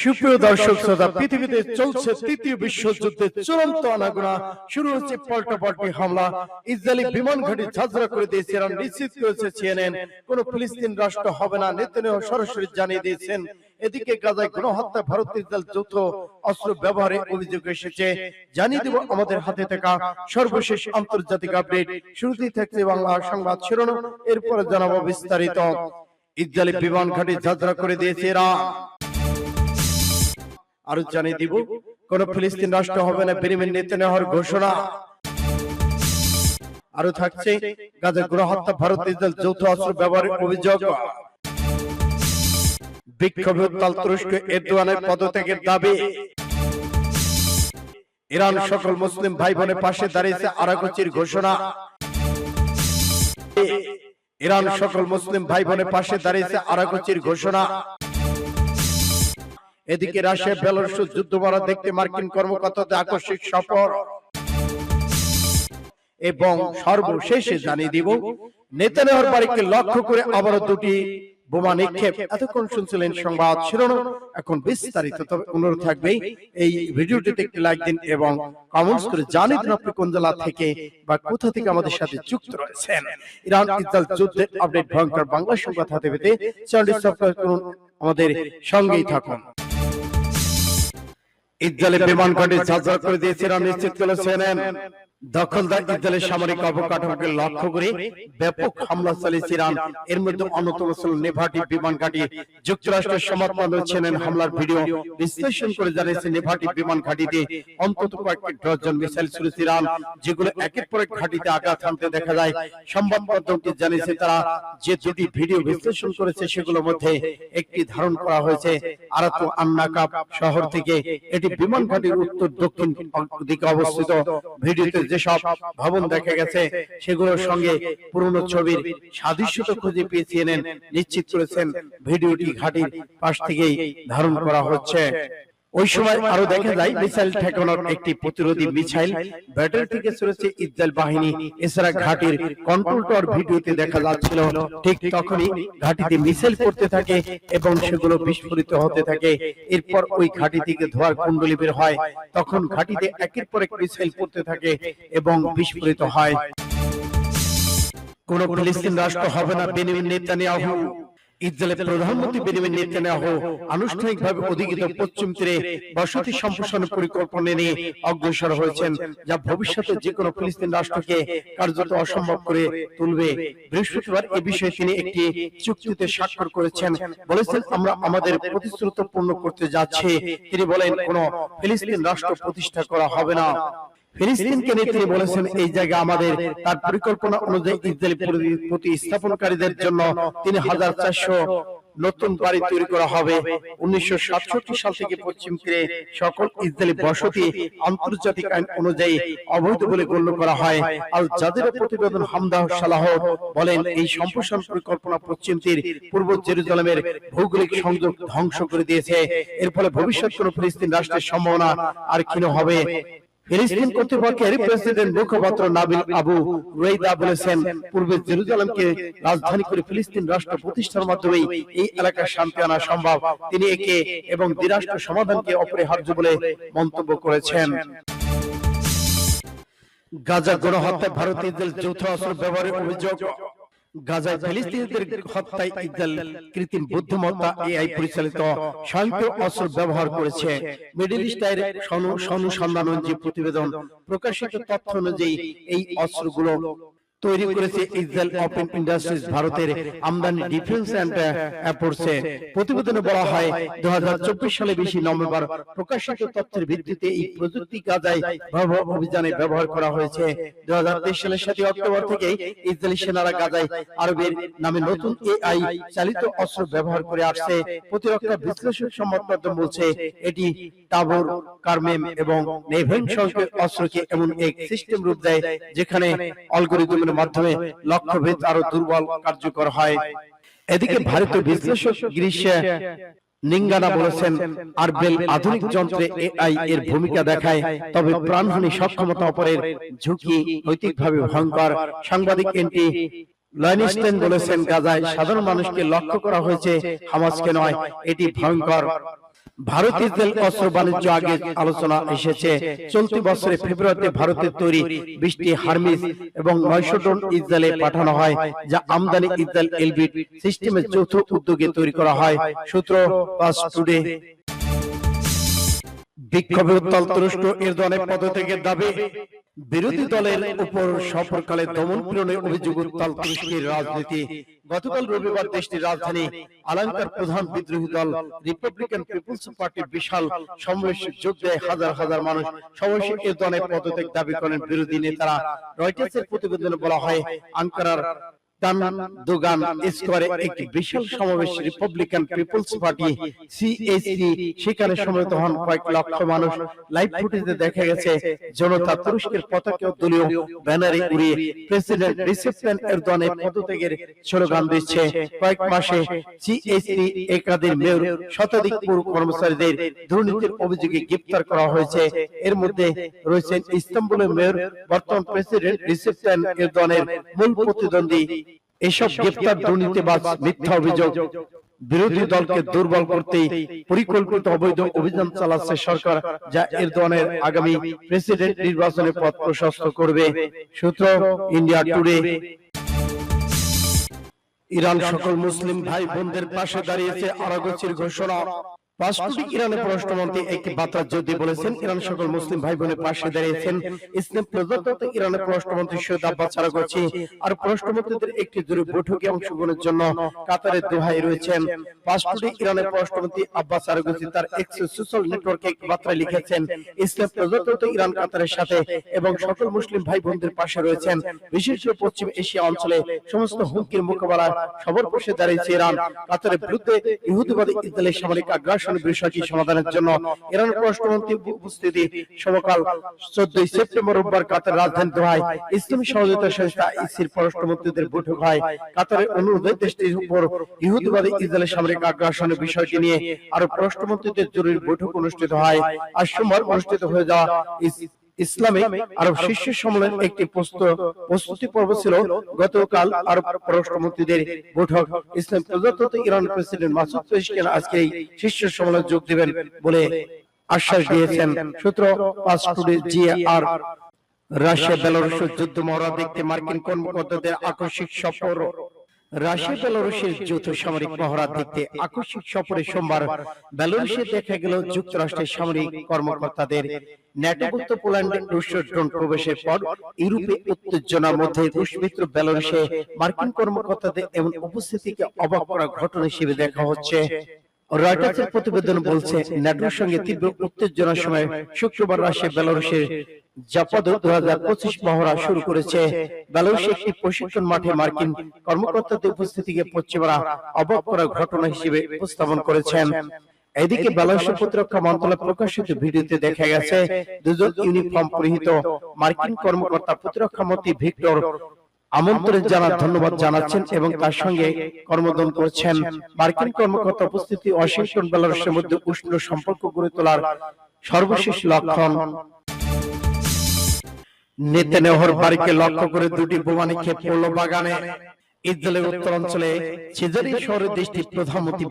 সুপ্রিয় দর্শক শ্রোতা পৃথিবীতে চলছে তৃতীয় বিশ্বযুদ্ধের চূড়ান্ত আনাগোনা শুরু হচ্ছে পাল্টাপাল্টি হামলা। ইসরায়েলি বিমান ঘাঁটি ঝাঁঝরা করে দিয়েছে ইরান। নিশ্চিত করেছে সিএনএন কোন ফিলিস্তিন রাষ্ট্র হবে না। নেতানিয়াহু সরাসরি জানিয়ে দিয়েছেন এদিকে গাজায় গণহত্যা ভারত ইসরায়েল যৌথ অস্ত্র ব্যবহারে অভিযোগ এসেছে। জানিয়ে দেব আমাদের হাতে থাকা সর্বশেষ আন্তর্জাতিক আপডেট শুরুতেই থাকছে বাংলা সংবাদ শিরোনাম। এরপরে জানাব বিস্তারিত। ইসরায়েলি বিমান ঘাঁটি ঝাঁঝরা করে দিয়েছে ইরান আরও জানিয়ে দিব কোন ফিলিস্তিন রাষ্ট্র হবে না বেনিমিন নেতানিয়াহুর ঘোষণা। আরও থাকছে গাজা গণহত্যা ভারত ইসরায়েল যৌথ অস্ত্র ব্যবহারের অভিযোগ। বিক্ষোভে উত্তাল তুরস্ক এরদোয়ানের পদত্যাগের দাবি। ইরান সকল মুসলিম ভাই বোনের পাশে দাঁড়িয়েছে আরাকুচির ঘোষণা। ইরান সকল মুসলিম ভাই বোনের পাশে দাঁড়িয়েছে আরাকুচির ঘোষণা। এদিকে রাশিয়া বেলারুশ যুদ্ধ মারা দেখতে মার্কিন কর্মকর্তাদের আকস্মিক সফর। এবং সর্বশেষে জানিয়ে দিব নেতানিয়াহুর বাড়িকে লক্ষ্য করে আবারও দুটি বোমা নিক্ষেপ। এতক্ষণ শুনছিলেন সংবাদ শিরোনাম। এখন বিস্তারিত তবে অনুরোধ থাকবে এই ভিডিওটিতে একটি লাইক দিন এবং কমেন্টস করে জানিয়ে দিন আপনি কোন জেলা থেকে বা কোথা থেকে আমাদের সাথে যুক্ত রয়েছেন? ইরান ইসরায়েল যুদ্ধের আপডেট ভয়ঙ্কর বাংলা সংবাদ হাতে পেতে চ্যানেলটি সাবস্ক্রাইব করুন আমাদের সঙ্গেই থাকুন ইসরায়েলের বিমান ঘাঁটি ঝাঁঝরা করে দিয়েছিলাম নিশ্চিত করে সিএনএন দখলদার ইসরায়েলের সামরিক অবকাঠামোকে লক্ষ্য করে ব্যাপক হামলা চালিয়েছে ইরান। এর মধ্যে অন্যতম ছিল নেভাটি বিমান ঘাঁটি। যুক্তরাষ্ট্রের সমর্থন সিএনএন হামলার ভিডিও। বিশ্লেষণ করে জানিয়েছে নেভাটি বিমান ঘাঁটিতে অন্তত কয়েকটি ডজন মিসাইল ছুড়েছে ইরান, যেগুলো একের পর এক ঘাঁটিতে আঘাত হানতে দেখা যায়। সংবাদ মাধ্যমটি জানিয়েছে তারা যে দুটি ভিডিও বিশ্লেষণ করেছে, সেগুলোর মধ্যে একটি ধারণ করা হয়েছে আরাতু আন্নাকাপ শহর থেকে। এটি বিমান ঘাঁটির উত্তর দক্ষিণ দিকে অবস্থিত। ভিডিওতে যেসব ভবন দেখা গেছে, সেগুলোর সঙ্গে পুরনো ছবির সাদৃশ্য তো খুঁজে পেয়ে নিশ্চিত করেছেন, ভিডিওটি ঘাটির পাশ থেকেই ধারণ করা হচ্ছে। ওই সময় আরও দেখা যায় মিসাইল ঠেকানোর একটি প্রতিরোধী মিসাইল ব্যাটারি থেকে ছড়েছে ইসরায়েল বাহিনী। এছাড়া ঘাটির কন্ট্রোল টাওয়ার ভিডিওতে দেখা যাচ্ছিল। ঠিক তখনই ঘাটিতে মিসাইল করতে থাকে এবং সেগুলো বিস্ফোরিত হতে থাকে। এরপর ওই ঘাটি থেকে ধোয়ার কুণ্ডলি বের হয়। তখন ঘাটিতে একের পর এক মিসাইল পড়তে থাকে এবং বিস্ফোরিত হয়। কোন ফিলিস্তিন রাষ্ট্র হবে না বেনিমিন নেতানিয়াহু ইসরায়েলের প্রধানমন্ত্রী নেতানিয়াহু আনুষ্ঠানিকভাবে অধিকৃত পশ্চিম তীরে বসতি সম্প্রসারণ পরিকল্পনা নিয়ে অগ্রসর হয়েছেন যা ভবিষ্যতে যে কোনো ফিলিস্তিন রাষ্ট্রকে কার্যত অসম্ভব করে তুলবে। বৃহস্পতিবার এ বিষয়ে তিনি একটি চুক্তিতে স্বাক্ষর করেছেন। বলেছেন আমরা আমাদের প্রতিশ্রুতি পূর্ণ করতে যাচ্ছি। তিনি বলেন কোন ফিলিস্তিন রাষ্ট্র প্রতিষ্ঠা করা হবে না। ফিলিস্তিনকে নিয়ে তিনি বলেছেন এই জায়গা আমাদের তার পরিকল্পনা অনুযায়ী ইসরায়েলি প্রতিস্থাপনকারীদের জন্য তিন হাজার চারশো নতুন বাড়ি তৈরি করা হবে উনিশশো সাল থেকে পশ্চিম তীরে সকল ইসরায়েলি বসতি আন্তর্জাতিক আইন অনুযায়ী অবৈধ বলে গণ্য করা হয়। আর যাদের প্রতিবেদন হামদাহ সালাহ বলেন এই সম্প্রসারণ পরিকল্পনা পশ্চিম তীর পূর্ব জেরুজালেমের ভৌগোলিক সংযোগ ধ্বংস করে দিয়েছে। এর ফলে ভবিষ্যৎ কোন ফিলিস্তিন রাষ্ট্রের সম্ভাবনা আর ক্ষীণ হবে ফিলিস্তিন কর্তৃপক্ষের প্রেসিডেন্ট মুখপাত্র নাবিল আবু রুয়েদা বলেছেন, পূর্বে জেরুজালেমকে রাজধানী করে ফিলিস্তিন রাষ্ট্র প্রতিষ্ঠার মাধ্যমে এই এলাকার শান্তি আনা সম্ভব। তিনি একে এবং দ্বিরাষ্ট্র সমাধানকে অপরিহার্য বলে মন্তব্য করেছেন। গাজা গণহত্যায় ভারত ইসরায়েল যৌথ অস্ত্র ব্যবহারের অভিযোগ গাজায় ফিলিস্তিনিদের হত্যায় ইসরায়েল কৃত্রিম বুদ্ধিমত্তা এআই পরিচালিত স্বয়ংক্রিয় অস্ত্র ব্যবহার করেছে মিডল ইস্টের অনুসন্ধান যে প্রতিবেদন। প্রকাশিত তথ্য অনুযায়ী এই অস্ত্রগুলো তৈরি করেছে ইসরায়েল ওপেন ইন্ডাস্ট্রিজ ভারতের আমদানি ডিফেন্স এন্ড এয়ারফোর্সে প্রতিবেদনে বলা হয় দু সালে বেশি নভেম্বর প্রকাশিত তথ্যের ভিত্তিতে এই প্রযুক্তি গাজায় ভয়াবহ অভিযানে ব্যবহার করা হয়েছে। দু সালের সাথে অক্টোবর থেকে ইসরায়েলি সেনারা গাজায় আরবের নামে নতুন এআই চালিত অস্ত্র ব্যবহার করে আসছে। প্রতিরক্ষা বিশ্লেষক সংবাদ মাধ্যম বলছে এটি টাবর কারমেম এবং নেভেন সংকেত অস্ত্রকে এমন এক সিস্টেম রূপ দেয় যেখানে অ্যালগরিদমের মাধ্যমে লক্ষ্যভেদ আরও দুর্বল কার্যকর হয়। এদিকে ভারতীয় বিশ্লেষক গ্রীষ্ম নিঙ্গানা বলেছেন আরবেল আধুনিক যন্ত্রে এআই এর ভূমিকা দেখায়। তবে প্রাণহানি সক্ষমতা অপরের ঝুঁকি নৈতিকভাবে ভয়ঙ্কর। সাংবাদিক এনটি লয়নিস্টেন বলেছেন গাজায় সাধারণ মানুষকে লক্ষ্য করা হয়েছে হামাজকে নয় এটি ভয়ঙ্কর। ভারত তেল অস্ত্র বাণিজ্য আগে আলোচনা এসেছে। চলতি বছরে ফেব্রুয়ারিতে ভারতের তৈরি বৃষ্টি হার্মিস এবং নয়শো টন ইসরায়েলে পাঠানো হয় যা আমদানি ইসরায়েল এলবি সিস্টেমের যৌথ উদ্যোগে তৈরি করা হয় সূত্র পাস টুডে। বিক্ষোভে উত্তাল তুরস্ক এর এরদোয়ানের পদত্যাগের দাবি বিরোধী দলের উপর সফরকালে দমন পীড়নের অভিযোগ উত্তাল তুরস্কের রাজনীতি। গতকাল রবিবার দেশটির রাজধানী আলাঙ্কার প্রধান বিদ্রোহী দল রিপাবলিকান পিপলস পার্টির বিশাল সমাবেশে যোগ দেয় হাজার হাজার মানুষ। সমাবেশে এরদোয়ানের পদত্যাগ দাবি করেন বিরোধী নেতারা। রয়টার্সের প্রতিবেদনে বলা হয় আঙ্কারার দোগান স্কোয়ারে একটি বিশাল সমাবেশ রিপাবলিকান পিপলস পার্টি সমবেত হন কয়েক লক্ষ মানুষ। লাইভ ফুটেজে দেখা গেছে, জনতা তুরস্কের পতাকা দলীয় ব্যানারে উড়িয়ে প্রেসিডেন্ট রিসেপ এরদোয়ানের পদত্যাগের স্লোগান দিচ্ছে। কয়েক মাসে একাধিক মেয়র, শতাধিক পুর কর্মচারীদের দুর্নীতির অভিযোগে গ্রেপ্তার করা হয়েছে। এর মধ্যে রয়েছেন ইস্তাম্বুলের মেয়র, বর্তমান প্রেসিডেন্ট রিসেপ তাইয়িপ এরদোয়ানের মূল প্রতিদ্বন্দ্বী এসব গ্রেপ্তার দুর্নীতিবাজ মিথ্যা অভিযোগ বিরোধী দলকে দুর্বল করতেই পরিকল্পিত অবৈধ অভিযান চালাচ্ছে সরকার যা এরদোয়ানের আগামী প্রেসিডেন্ট নির্বাচনের পথ প্রশস্ত করবে সূত্র ইন্ডিয়া টুডে ইরান সকল মুসলিম ভাই বোনদের পাশে দাঁড়িয়েছে আরাগোচির ঘোষণা। পাঁচটি ইরানের পররাষ্ট্রমন্ত্রী একটি বার্তা যদি বলেছেন ইরান সকল মুসলিম ভাই বোনের পাশে দাঁড়িয়েছেন ইসলাম প্রজাতন্ত্র ইরানের পররাষ্ট্রমন্ত্রী সৈয়দ আব্বাস আরাগোচি আর পররাষ্ট্রমন্ত্রীদের একটি জরুরি বৈঠকে অংশগ্রহণের জন্য কাতারের দোহায় রয়েছেন পাঁচটি ইরানের পররাষ্ট্রমন্ত্রী আব্বাস আরাগোচি তার এক্স সোশ্যাল নেটওয়ার্কে একটি বার্তায় লিখেছেন ইসলাম প্রজাতন্ত্র ইরান কাতারের সাথে এবং সকল মুসলিম ভাই বোনদের পাশে রয়েছেন বিশেষ করে পশ্চিম এশিয়া অঞ্চলে সমস্ত হুমকির মোকাবেলায় সবার পাশে দাঁড়িয়েছে ইরান কাতারের বিরুদ্ধে ইহুদিবাদী ইসরায়েলের সামরিক আগ্রাসন বিষয়টি সমাধানের জন্য ইরান পররাষ্ট্রমন্ত্রী উপস্থিতি সমকাল চোদ্দই সেপ্টেম্বর রোববার কাতার রাজধানী দোহায় ইসলামী সহযোগিতা সংস্থা ইসির পররাষ্ট্রমন্ত্রীদের বৈঠক হয়। কাতারের অনুরোধে দেশটির উপর ইহুদিবাদী ইসরায়েলের সামরিক আগ্রাসনের বিষয়টি নিয়ে আরও পররাষ্ট্রমন্ত্রীদের জরুরি বৈঠক অনুষ্ঠিত হয়। আর সোমবার অনুষ্ঠিত হয়ে যাওয়া ইস- ইসলামিক আরব শীর্ষ সম্মেলনের একটি প্রস্তুতি পর্ব ছিল গতকাল আরব পররাষ্ট্রমন্ত্রীদের বৈঠক। ইসলাম প্রজাতন্ত্র ইরান প্রেসিডেন্ট মাসুদ পেশকেন আজকে এই শীর্ষ সম্মেলনে যোগ দেবেন বলে আশ্বাস দিয়েছেন সূত্র পাঁচ টুডে জি আর রাশিয়া বেলারুশের যুদ্ধ মহড়া দেখতে মার্কিন কর্মকর্তাদের আকস্মিক সফর। রাশিয়া বেলারুশের যৌথ সামরিক মহড়া দেখতে আকস্মিক সফরে সোমবার বেলারুশে দেখা গেল যুক্তরাষ্ট্রের সামরিক কর্মকর্তাদের ন্যাটোভুক্ত পোল্যান্ডে রুশের ড্রোন প্রবেশের পর ইউরোপে উত্তেজনার মধ্যে রুশ মিত্র বেলারুশে মার্কিন কর্মকর্তাদের এমন উপস্থিতিকে অবাক করা ঘটনা হিসেবে দেখা হচ্ছে। রয়টার্সের প্রতিবেদন বলছে ন্যাটোর সঙ্গে তীব্র উত্তেজনার সময় শুক্রবার রাশিয়া বেলারুশের জাপাদ দু হাজার পঁচিশ মহড়া শুরু করেছে। বেলারুশে একটি প্রশিক্ষণ মাঠে মার্কিন কর্মকর্তাদের উপস্থিতিকে পশ্চিমারা অবাক করা ঘটনা হিসেবে উপস্থাপন করেছেন। এদিকে বেলারুশের প্রতিরক্ষা মন্ত্রণালয় প্রকাশিত ভিডিওতে দেখা গেছে দুজন ইউনিফর্ম পরিহিত মার্কিন কর্মকর্তা প্রতিরক্ষা মন্ত্রী ভিক্টর আমন্ত্রণ জানার ধন্যবাদ জানাচ্ছেন এবং তার সঙ্গে কর্মদন করছেন মার্কিন কর্মকর্তা উপস্থিতি ওয়াশিংটন বেলারুশের মধ্যে উষ্ণ সম্পর্ক গড়ে তোলার সর্বশেষ লক্ষণ নেতানিয়াহুর বাড়িকে লক্ষ্য করে দুটি বোমা নিক্ষেপ করল বাগানে। ইসরায়েলের উত্তরাঞ্চলে সিজারি শহরের প্রধানমন্ত্রী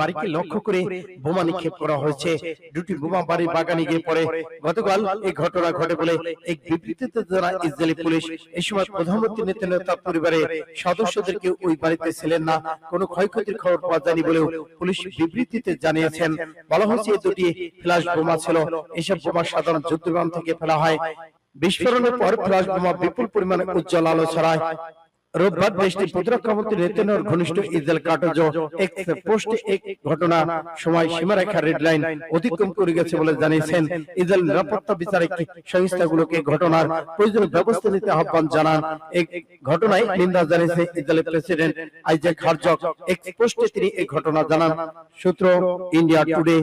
বাড়িকে লক্ষ্য করে বোমা নিক্ষেপ করা হয়েছে। দুটি বোমা বাড়ির বাগানে গিয়ে পড়ে। গতকাল এই ঘটনা ঘটে বলে এক বিবৃতিতে জানায় ইসরায়েলি পুলিশ। এই সময় প্রধানমন্ত্রী তার পরিবারের সদস্যদেরকে ওই বাড়িতে ছিলেন না। কোনো ক্ষয়ক্ষতির খবর পাওয়া যায়নি বলেও পুলিশ বিবৃতিতে জানিয়েছেন। বলা হয়েছে দুটি ফ্ল্যাশ বোমা ছিল এসব বোমা সাধারণ যুদ্ধ বিমান থেকে ফেলা হয় বিস্ফোরণের পর ফ্ল্যাশ বোমা বিপুল পরিমাণে উজ্জ্বল আলো ছড়ায়। রোববার দেশটির প্রতিরক্ষা মন্ত্রী নেতানিয়াহুর ঘনিষ্ঠ ইসরায়েল কাটোজো এক্স পোস্টে এক ঘটনা সময় সীমারেখা রেড লাইন অতিক্রম করে গেছে বলে জানিয়েছেন ইসরায়েল নিরাপত্তা বিচারিক সংস্থাগুলোকে ঘটনার প্রয়োজনীয় ব্যবস্থা নিতে আহ্বান জানান। এই ঘটনায় নিন্দা জানিয়েছে ইসরায়েলের প্রেসিডেন্ট আইজাক হারজক এক্স পোস্টে তিনি এই ঘটনা জানান। সূত্র ইন্ডিয়া টুডে।